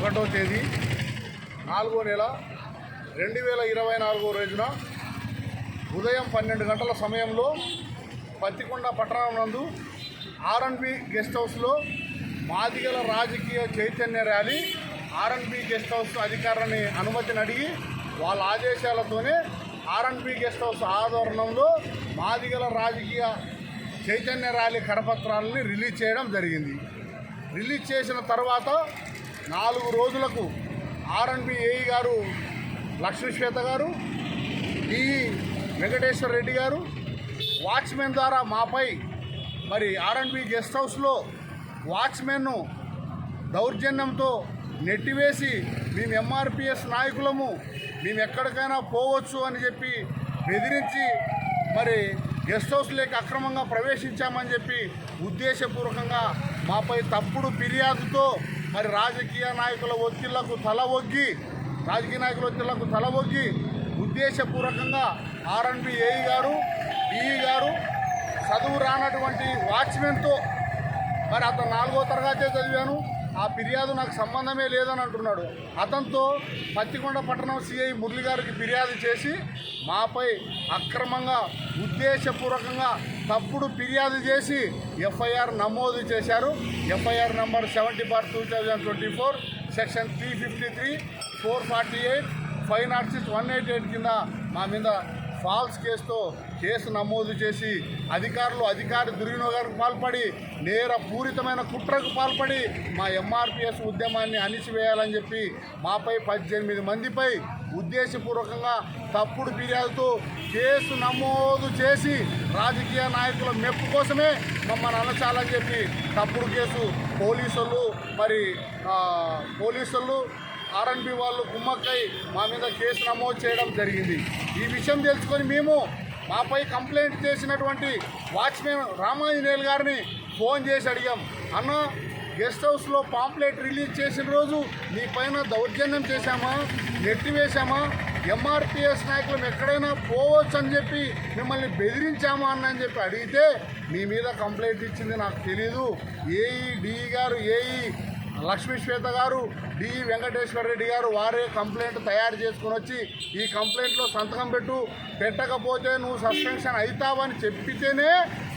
ఒకటో తేదీ నాలుగో నెల రెండు వేల ఇరవై నాలుగో రోజున ఉదయం పన్నెండు గంటల సమయంలో పత్తికొండ పట్టణం నందు ఆర్ఎన్బి గెస్ట్ హౌస్లో మాదిగల రాజకీయ Chaitanya rally R N B guest house అధికారులని అనుమతిని అడిగి వాళ్ళ ఆదేశాలతోనే ఆర్ఎన్బి గెస్ట్ హౌస్ ఆధ్వర్యంలో మాదిగల రాజకీయ చైతన్య ర్యాలీ కరపత్రాలని రిలీజ్ చేయడం జరిగింది. రిలీజ్ చేసిన తర్వాత నాలుగు రోజులకు ఆర్ఎన్బి ఏఈ గారు లక్ష్మీశ్వేత గారు ఈ వెంకటేశ్వర రెడ్డి గారు వాచ్మెన్ ద్వారా మాపై మరి ఆర్ఎన్బి గెస్ట్ హౌస్లో వాచ్మెన్ను దౌర్జన్యంతో నెట్టివేసి మేము ఎంఆర్పిఎస్ నాయకులము మేము ఎక్కడికైనా పోవచ్చు అని చెప్పి బెదిరించి మరి గెస్ట్ హౌస్లోకి అక్రమంగా ప్రవేశించామని చెప్పి ఉద్దేశపూర్వకంగా మాపై తప్పుడు ఫిర్యాదుతో మరి రాజకీయ నాయకుల ఒత్తిళ్ళకు తల ఒగ్గి రాజకీయ నాయకుల ఒత్తిళ్ళకు తల ఒగ్గి ఉద్దేశపూర్వకంగా ఆర్ఎన్బి ఏఈ గారు డిఈ గారు చదువు రానటువంటి వాచ్మెన్తో మరి అతను నాలుగో తరగతే చదివాను. ఆ ఫిర్యాదు నాకు సంబంధమే లేదని అంటున్నాడు. అతనితో పత్తికొండ పట్టణం సిఐ మురళి గారికి ఫిర్యాదు చేసి మాపై అక్రమంగా ఉద్దేశపూర్వకంగా తప్పుడు ఫిర్యాదు చేసి ఎఫ్ఐఆర్ నమోదు చేశారు. FIR number seventy bar two thousand twenty four section three fifty three four forty eight five not six one eight eight కింద మా మీద ఫాల్స్ కేసుతో కేసు నమోదు చేసి అధికారులు అధికారి దుర్వినియోగానికి పాల్పడి నేర పూరితమైన కుట్రకు పాల్పడి మా ఎంఆర్పిఎస్ ఉద్యమాన్ని అణిచివేయాలని చెప్పి మాపై పద్దెనిమిది మందిపై ఉద్దేశపూర్వకంగా తప్పుడు ఫిర్యాదుతో కేసు నమోదు చేసి రాజకీయ నాయకుల మెప్పు కోసమే మమ్మల్ని అనచాలని చెప్పి తప్పుడు కేసు పోలీసులు మరి పోలీసులు ఆర్ఎన్బి వాళ్ళు గుమ్మక్కై మా మీద కేసు నమోదు చేయడం జరిగింది. ఈ విషయం తెలుసుకొని మేము మాపై కంప్లైంట్ చేసినటువంటి వాచ్మెన్ రామాంజనేయులు గారిని ఫోన్ చేసి అడిగాం. అన్న గెస్ట్ హౌస్లో పాంప్లెట్ రిలీజ్ చేసిన రోజు మీ పైన దౌర్జన్యం చేశామా? నెట్టివేశామా? ఎంఆర్పిఎస్ నాయకులు ఎక్కడైనా పోవచ్చు అని చెప్పి మిమ్మల్ని బెదిరించామా అని చెప్పి అడిగితే మీ మీద కంప్లైంట్ ఇచ్చింది నాకు తెలీదు. ఏఈ డిఈ గారు ఏఈ లక్ష్మీ శ్వేత గారు డి. వెంకటేశ్వర రెడ్డి గారు వారే కంప్లైంట్ తయారు చేసుకుని వచ్చి ఈ కంప్లైంట్లో సంతకం పెట్టు పెట్టకపోతే నువ్వు సస్పెన్షన్ అవుతావని చెప్పితేనే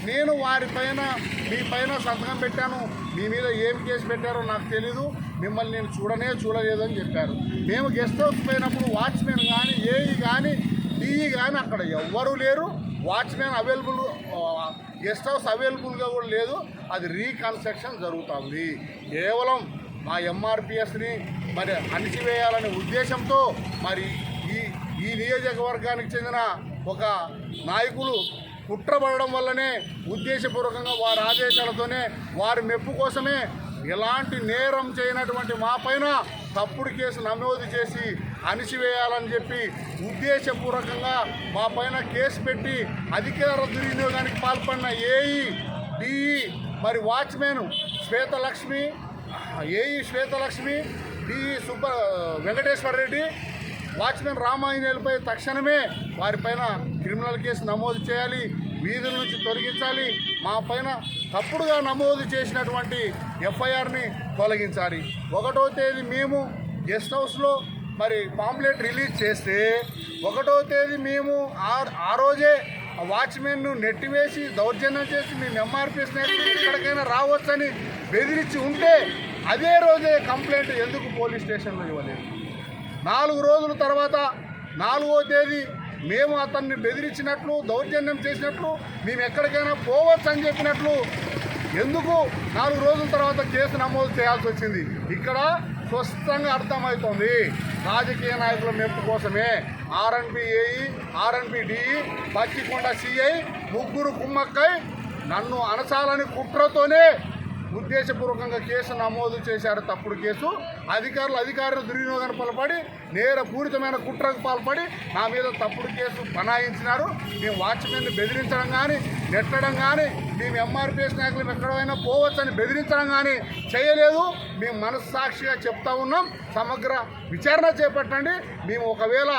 నేను వారిపైన మీ పైన సంతకం పెట్టాను. మీ మీద ఏం కేసు పెట్టారో నాకు తెలీదు. మిమ్మల్ని నేను చూడనే చూడలేదు అని చెప్పారు. మేము గెస్ట్ హౌస్ పోయినప్పుడు వాచ్మెన్ కానీ ఏఈ కానీ డిఈ కానీ అక్కడ ఎవ్వరూ లేరు. వాచ్మెన్ అవైలబుల్ గెస్ట్ హౌస్ అవైలబుల్గా కూడా లేదు. అది రీకన్స్ట్రక్షన్ జరుగుతుంది. కేవలం మా ఎంఆర్పిఎస్ని మరి అణిచివేయాలనే ఉద్దేశంతో మరి ఈ ఈ నియోజకవర్గానికి చెందిన ఒక నాయకులు కుట్రపడడం వల్లనే ఉద్దేశపూర్వకంగా వారి ఆదేశాలతోనే వారి మెప్పు కోసమే ఎలాంటి నేరం చేయనటువంటి మా పైన తప్పుడు కేసు నమోదు చేసి అణిచివేయాలని చెప్పి ఉద్దేశపూర్వకంగా మా పైన కేసు పెట్టి అధికార దుర్వినియోగానికి పాల్పడిన ఏఈ డిఈ మరి watchman Swethalakshmi AE Swethalakshmi DE Subba Venkateswara Reddy watchman రామాయణపై తక్షణమే వారిపైన క్రిమినల్ కేసు నమోదు చేయాలి వీధుల నుంచి తొలగించాలి మా పైన తప్పుడుగా నమోదు చేసినటువంటి ఎఫ్ఐఆర్ని తొలగించాలి. ఒకటో తేదీ మేము గెస్ట్ హౌస్లో మరి పాంప్లెట్ రిలీజ్ చేస్తే ఒకటో తేదీ మేము ఆ ఆ రోజే వాచ్మెన్ను నెట్టివేసి దౌర్జన్యం చేసి మేము ఎంఆర్పిఎస్ ఎక్కడికైనా రావచ్చని బెదిరించి ఉంటే అదే రోజే కంప్లైంట్ ఎందుకు పోలీస్ స్టేషన్లో ఇవ్వలేదు? నాలుగు రోజుల తర్వాత నాలుగో తేదీ మేము అతన్ని బెదిరించినట్లు దౌర్జన్యం చేసినట్లు మేము ఎక్కడికైనా పోవచ్చు అని చెప్పినట్లు ఎందుకు నాలుగు రోజుల తర్వాత కేసు నమోదు చేయాల్సి వచ్చింది? ఇక్కడ స్పష్టంగా అర్థమవుతోంది. రాజకీయ నాయకుల మెప్పు కోసమే RNB AE RNB DE Pachikonda CI ముగ్గురు కుమ్మక్కై నన్ను అనసాలని కుట్రతోనే ఉద్దేశపూర్వకంగా కేసు నమోదు చేశారు తప్పుడు కేసు. అధికారులు అధికారులు దుర్వినియోగానికి పాల్పడి నేర పూరితమైన కుట్రకు పాల్పడి నా మీద తప్పుడు కేసు బనాయించినారు. మేము వాచ్మెన్ని బెదిరించడం కానీ నెట్టడం కానీ మేము ఎంఆర్పిఎస్ నాయకులు ఎక్కడైనా పోవచ్చని బెదిరించడం కానీ చేయలేదు. మేము మనస్సాక్షిగా చెప్తా ఉన్నాం. సమగ్ర విచారణ చేపట్టండి. మేము ఒకవేళ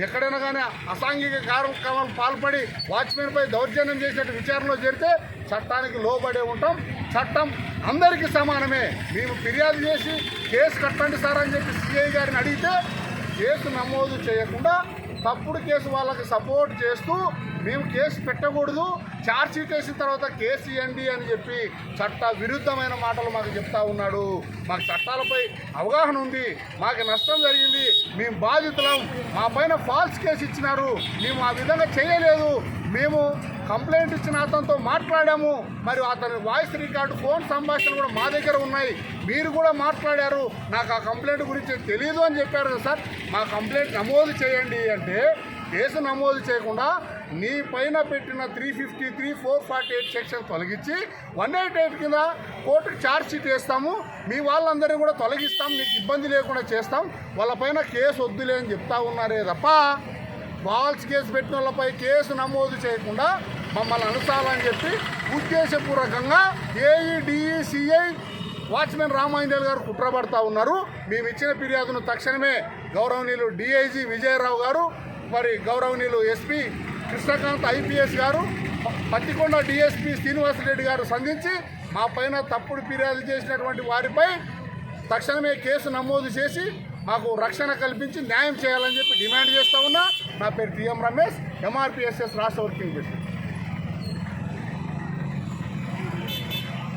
ఎక్కడైనా కానీ అసాంఘిక కార్యక్రమాలు పాల్పడి వాచ్మెన్పై దౌర్జన్యం చేసినట్టు విచారణలో చేరితే చట్టానికి లోబడే ఉంటాం. చట్టం అందరికీ సమానమే. మేము ఫిర్యాదు చేసి కేసు కట్టండి సార్ అని చెప్పి సిఐ గారిని అడిగితే కేసు నమోదు చేయకుండా తప్పుడు కేసు వాళ్ళకి సపోర్ట్ చేస్తూ మేము కేసు పెట్టకూడదు ఛార్జ్షీట్ వేసిన తర్వాత కేసు ఇవ్వండి అని చెప్పి చట్ట విరుద్ధమైన మాటలు మాకు చెప్తా ఉన్నాడు. మాకు చట్టాలపై అవగాహన ఉంది మాకు నష్టం జరిగింది మేము బాధితులం మా పైన ఫాల్స్ కేసు ఇచ్చినారు మేము ఆ విధంగా చేయలేదు. మేము కంప్లైంట్ ఇచ్చిన అతనితో మాట్లాడాము. మరి అతని వాయిస్ రికార్డు ఫోన్ సంభాషణలు కూడా మా దగ్గర ఉన్నాయి. మీరు కూడా మాట్లాడారు. నాకు ఆ కంప్లైంట్ గురించి తెలియదు అని చెప్పారు కదా సార్. మా కంప్లైంట్ నమోదు చేయండి అంటే కేసు నమోదు చేయకుండా నీ పైన పెట్టిన three fifty three four forty eight section తొలగించి వన్ ఎయిట్ ఎయిట్ కింద కోర్టుకు ఛార్జ్ షీట్ వేస్తాము. మీ వాళ్ళందరినీ కూడా తొలగిస్తాం. నీకు ఇబ్బంది లేకుండా చేస్తాం. వాళ్ళపైన కేసు వద్దులే అని చెప్తా ఉన్నారే తప్ప బాల్స్ కేసు పెట్టిన వాళ్ళపై కేసు నమోదు చేయకుండా మమ్మల్ని అనుసాలని చెప్పి ఉద్దేశపూర్వకంగా ఏఈడిఈసిఐ వాచ్మెన్ రామాంజల్ గారు కుట్రపడతా ఉన్నారు. మేము ఇచ్చిన ఫిర్యాదును తక్షణమే గౌరవనీయులు డిఐజీ విజయరావు గారు మరి గౌరవనీయులు ఎస్పీ కృష్ణకాంత్ ఐపీఎస్ గారు ప- పత్తికొండ డిఎస్పీ శ్రీనివాసరెడ్డి గారు సంధించి మా పైన తప్పుడు ఫిర్యాదు చేసినటువంటి వారిపై తక్షణమే కేసు నమోదు చేసి మాకు రక్షణ కల్పించి న్యాయం చేయాలని చెప్పి డిమాండ్ చేస్తా ఉన్నా. నా పేరు టీఎం రమేష్ ఎంఆర్పిఎస్ఎస్ రాష్ట్ర వర్కింగ్ ప్రెసిడెంట్.